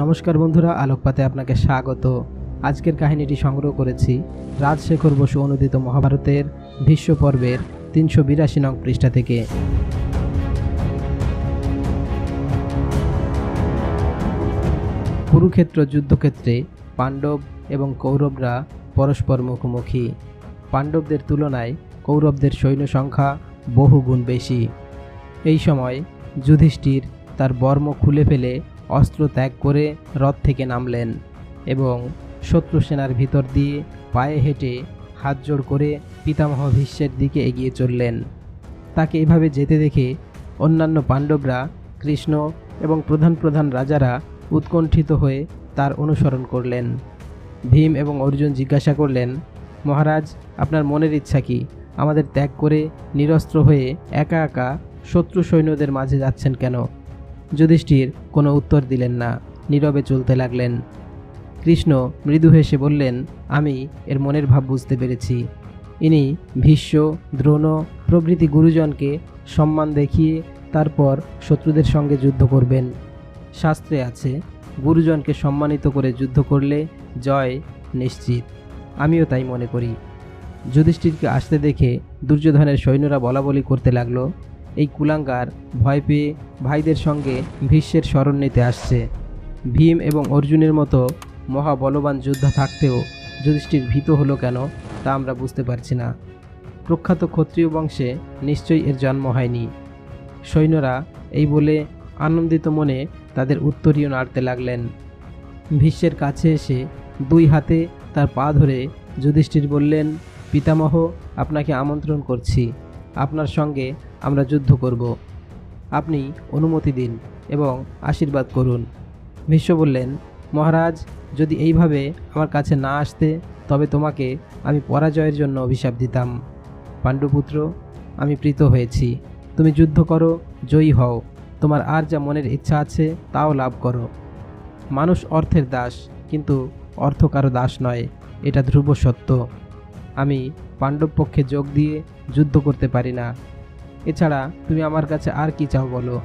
নমস্কার বন্ধুরা, আলোকপাতে আপনাকে স্বাগত। আজকের কাহিনীটি সংগ্রহ করেছি রাজশেখর বসু অনুদিত মহাভারতের ভীষ্ম পর্বের তিনশো বিরাশি নং পৃষ্ঠা থেকে। কুরুক্ষেত্র যুদ্ধক্ষেত্রে পাণ্ডব এবং কৌরবরা পরস্পর মুখোমুখি। পাণ্ডবদের তুলনায় কৌরবদের সৈন্য সংখ্যা বহুগুণ বেশি। এই সময় যুধিষ্ঠির তার বর্ম খুলে ফেলে অস্ত্র ত্যাগ করে রথ থেকে নামলেন এবং শত্রু সেনার ভিতর দিয়ে পায়ে হেঁটে হাত জোড় করে পিতামহ ভীষ্মের দিকে এগিয়ে চললেন। তাকে এভাবে যেতে দেখে অন্যান্য পাণ্ডবরা, কৃষ্ণ এবং প্রধান প্রধান রাজারা উৎকণ্ঠিত হয়ে তার অনুসরণ করলেন। ভীম এবং অর্জুন জিজ্ঞাসা করলেন, মহারাজ, আপনার মনের ইচ্ছা কি? আমাদের ত্যাগ করে নিরস্ত্র হয়ে একা একা শত্রু সৈন্যদের মাঝে যাচ্ছেন কেন? যুধিষ্ঠির কোনো উত্তর দিলেন না, নীরবে চলতে লাগলেন। কৃষ্ণ মৃদু হেসে বললেন, আমি এর মনের ভাব বুঝতে পেরেছি। ইনি ভীষ্ম, দ্রোণ, প্রভৃতি গুরুজনকে সম্মান দেখিয়ে তারপর শত্রুদের সঙ্গে যুদ্ধ করবেন। শাস্ত্রে আছে, গুরুজনকে সম্মানিত করে যুদ্ধ করলে জয় নিশ্চিত। আমিও তাই মনে করি। যুধিষ্ঠিরকে আসতে দেখে দুর্যোধনের সৈন্যরা বলাবলি করতে লাগল এই কুলাঙ্গার ভয় পেয়ে ভাইদের সঙ্গে ভীষ্মের স্মরণ নিতে আসছে। ভীম এবং অর্জুনের মতো মহাবলবান যোদ্ধা থাকতেও যুধিষ্ঠির ভীত হলো কেন তা আমরা বুঝতে পারছি না। প্রখ্যাত ক্ষত্রিয় বংশে নিশ্চয়ই এর জন্ম হয়নি। সৈন্যরা এই বলে আনন্দিত মনে তাদের উত্তরীয় নাড়তে লাগলেন। ভীষ্মের কাছে এসে দুই হাতে তার পা ধরে যুধিষ্ঠির বললেন, পিতামহ, আপনাকে আমন্ত্রণ করছি। আপনার সঙ্গে আমরা যুদ্ধ করব। আপনি অনুমতি দিন এবং আশীর্বাদ করুন। ভীষ্ম বললেন, মহারাজ, যদি এইভাবে আমার কাছে না আসতে, তবে তোমাকে আমি পরাজয়ের জন্য অভিশাপ দিতাম। পাণ্ডুপুত্র, আমি প্রীত হয়েছি। তুমি যুদ্ধ করো, জয়ী হও। তোমার আর যা মনের ইচ্ছা আছে, তাও লাভ করো। মানুষ অর্থের দাস, কিন্তু অর্থ কারও দাস নয়। এটা ধ্রুব সত্য। আমি পাণ্ডব পক্ষে যোগ দিয়ে যুদ্ধ করতে পারি না। এছাড়া তুমি আমার কাছে আর কি চাও বলো?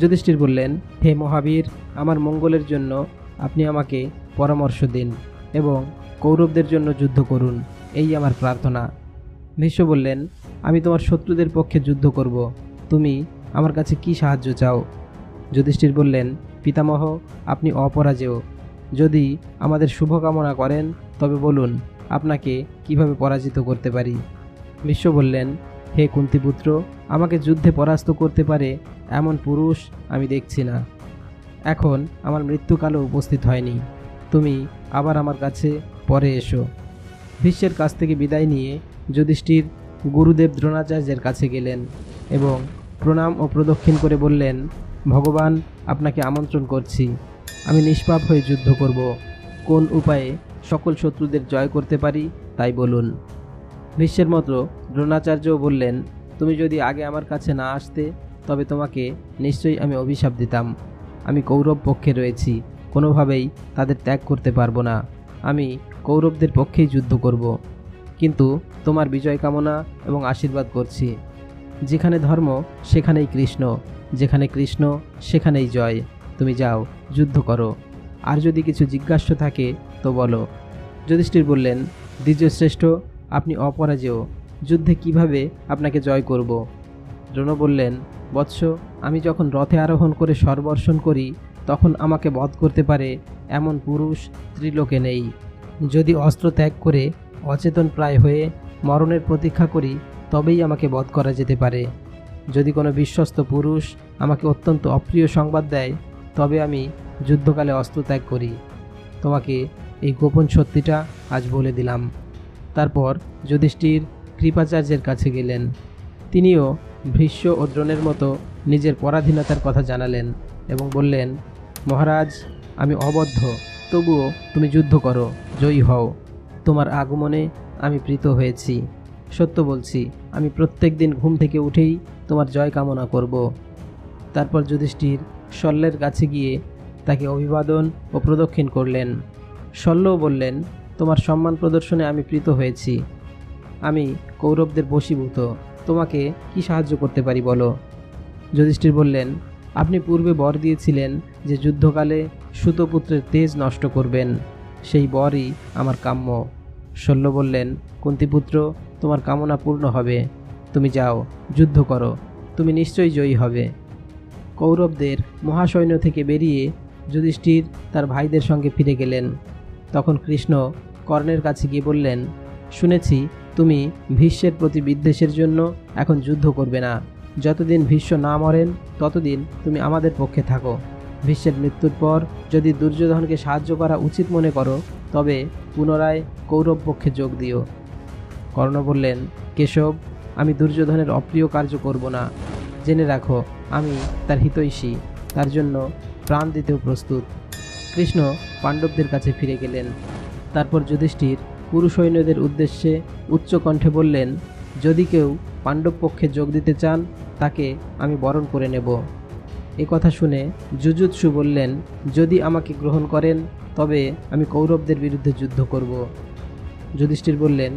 যুধিষ্ঠির বললেন, হে মহাবীর, আমার মঙ্গলের জন্য আপনি আমাকে পরামর্শ দিন এবং কৌরবদের জন্য যুদ্ধ করুন, এই আমার প্রার্থনা। ভীষ্ম বললেন, আমি তোমার শত্রুদের পক্ষে যুদ্ধ করব, তুমি আমার কাছে কি সাহায্য চাও? যুধিষ্ঠির বললেন, পিতামহ, আপনি অপরাজেয়। যদি আমাদের শুভকামনা করেন, তবে বলুন, আপনাকে কীভাবে পরাজিত করতে পারি? বিশ্ব বললেন হে কুন্তিপুত্র, আমাকে যুদ্ধে পরাস্ত করতে পারে এমন পুরুষ আমি দেখছি না। এখন আমার মৃত্যুকালও উপস্থিত হয়নি। তুমি আবার আমার কাছে পরে এসো। ভীষ্মের কাছ থেকে বিদায় নিয়ে যুধিষ্ঠির গুরুদেব দ্রোণাচার্যের কাছে গেলেন এবং প্রণাম ও প্রদক্ষিণ করে বললেন, ভগবান, আপনাকে আমন্ত্রণ করছি। আমি নিষ্পাপ হয়ে যুদ্ধ করব। কোন উপায়ে সকল শত্রুদের জয় করতে পারি তাই বলুন। ভীষ্মের মতো দ্রোণাচার্য বললেন, তুমি যদি আগে আমার কাছে না আসতে, তবে তোমাকে নিশ্চয়ই আমি অভিশাপ দিতাম। আমি কৌরব পক্ষে রয়েছি, কোনোভাবেই তাদের ত্যাগ করতে পারব না। আমি কৌরবদের পক্ষেই যুদ্ধ করব। কিন্তু তোমার বিজয় কামনা এবং আশীর্বাদ করছি। যেখানে ধর্ম, সেখানেই কৃষ্ণ। যেখানে কৃষ্ণ, সেখানেই জয়। তুমি যাও, যুদ্ধ করো। আর যদি কিছু জিজ্ঞাস্য থাকে, তো বলো। যুধিষ্ঠির বললেন, দ্বিজশ্রেষ্ঠ আপনি অপরাজেয়। যুদ্ধে কীভাবে আপনাকে জয় করব? দ্রোণ বললেন, বৎস, আমি যখন রথে আরোহণ করে স্বরবর্ষণ করি, তখন আমাকে বধ করতে পারে এমন পুরুষ ত্রিলোকে নেই। যদি অস্ত্র ত্যাগ করে অচেতন প্রায় হয়ে মরণের প্রতীক্ষা করি, তবেই আমাকে বধ করা যেতে পারে। যদি কোনো বিশ্বস্ত পুরুষ আমাকে অত্যন্ত অপ্রিয় সংবাদ দেয়, তবে আমি যুদ্ধকালে অস্ত্র ত্যাগ করি। তোমাকে এই গোপন সত্যিটা আজ বলে দিলাম। তারপর যুধিষ্ঠির কৃপাচার্যের কাছে গেলেন। তিনিও ভীষ্ম ও দ্রোণের মতো নিজের পরাধীনতার কথা জানালেন এবং বললেন, মহারাজ, আমি অবদ্ধ। তবুও তুমি যুদ্ধ করো, জয়ী হও। তোমার আগমনে আমি প্রীত হয়েছি। সত্য বলছি, আমি প্রত্যেক দিন ঘুম থেকে উঠেই তোমার জয় কামনা করব তারপর যুধিষ্ঠির শল্যের কাছে গিয়ে তাকে অভিবাদন ও প্রদক্ষিণ করলেন। শল্যও বললেন তোমার সম্মান প্রদর্শনে আমি প্রীত হয়েছি। আমি কৌরবদের বশীভূত। তোমাকে কি সাহায্য করতে পারি বলো? যুধিষ্ঠির বললেন, আপনি পূর্বে বর দিয়েছিলেন যে যুদ্ধকালে সুতপুত্রের তেজ নষ্ট করবেন। সেই বরই আমার কাম্য। শল্য বললেন, কুন্তিপুত্র, তোমার কামনা পূর্ণ হবে। তুমি যাও, যুদ্ধ করো। তুমি নিশ্চয়ই জয়ী হবে। কৌরবদের মহাসৈন্য থেকে বেরিয়ে যুধিষ্ঠির তার ভাইদের সঙ্গে ফিরে গেলেন। তখন কৃষ্ণ কর্ণের কাছে গিয়ে বললেন, শুনেছি তুমি ভীষ্মের প্রতি বিদ্বেষের জন্য এখন যুদ্ধ করবে না। যতদিন ভীষ্ম না মরেন, ততদিন তুমি আমাদের পক্ষে থাকো। ভীষ্মের মৃত্যুর পর যদি দুর্যোধনকে সাহায্য করা উচিত মনে করো, তবে পুনরায় কৌরব পক্ষে যোগ দিও। কর্ণ বললেন, কেশব, আমি দুর্যোধনের অপ্রিয় কার্য করব না। জেনে রাখো, আমি তার হিতৈষী। তার জন্য প্রাণ দিতেও প্রস্তুত। কৃষ্ণ পাণ্ডবদের কাছে ফিরে গেলেন। তারপর যুধিষ্ঠির পুরুষ সৈন্যদের উদ্দেশ্যে উচ্চ কণ্ঠে বললেন, যদি কেউ পাণ্ডব পক্ষে যোগ দিতে চান, তাকে আমি বরণ করে নেব। এ কথা শুনে যুজুৎসু বললেন, যদি আমাকে গ্রহণ করেন, তবে আমি কৌরবদের বিরুদ্ধে যুদ্ধ করব। যুধিষ্ঠির বললেন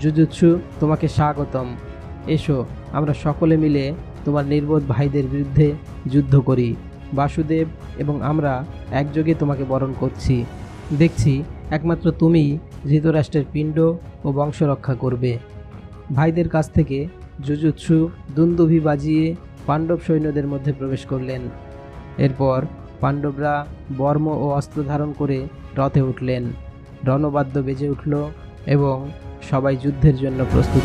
যুজুৎসু তোমাকে স্বাগতম। এসো, আমরা সকলে মিলে তোমার নির্বোধ ভাইদের বিরুদ্ধে যুদ্ধ করি। বাসুদেব এবং আমরা একযোগে তোমাকে বরণ করছি। দেখছি একমাত্র তুমিই ধৃতরাষ্ট্রের পিণ্ড ও বংশ রক্ষা করবে। ভাইদের কাছ থেকে যুজুৎসু দুন্দুভি বাজিয়ে পাণ্ডব সৈন্যদের মধ্যে প্রবেশ করলেন। এরপর পাণ্ডবরা বর্ম ও অস্ত্র ধারণ করে রথে উঠলেন। রণবাদ্য বেজে উঠল এবং সবাই যুদ্ধের জন্য প্রস্তুত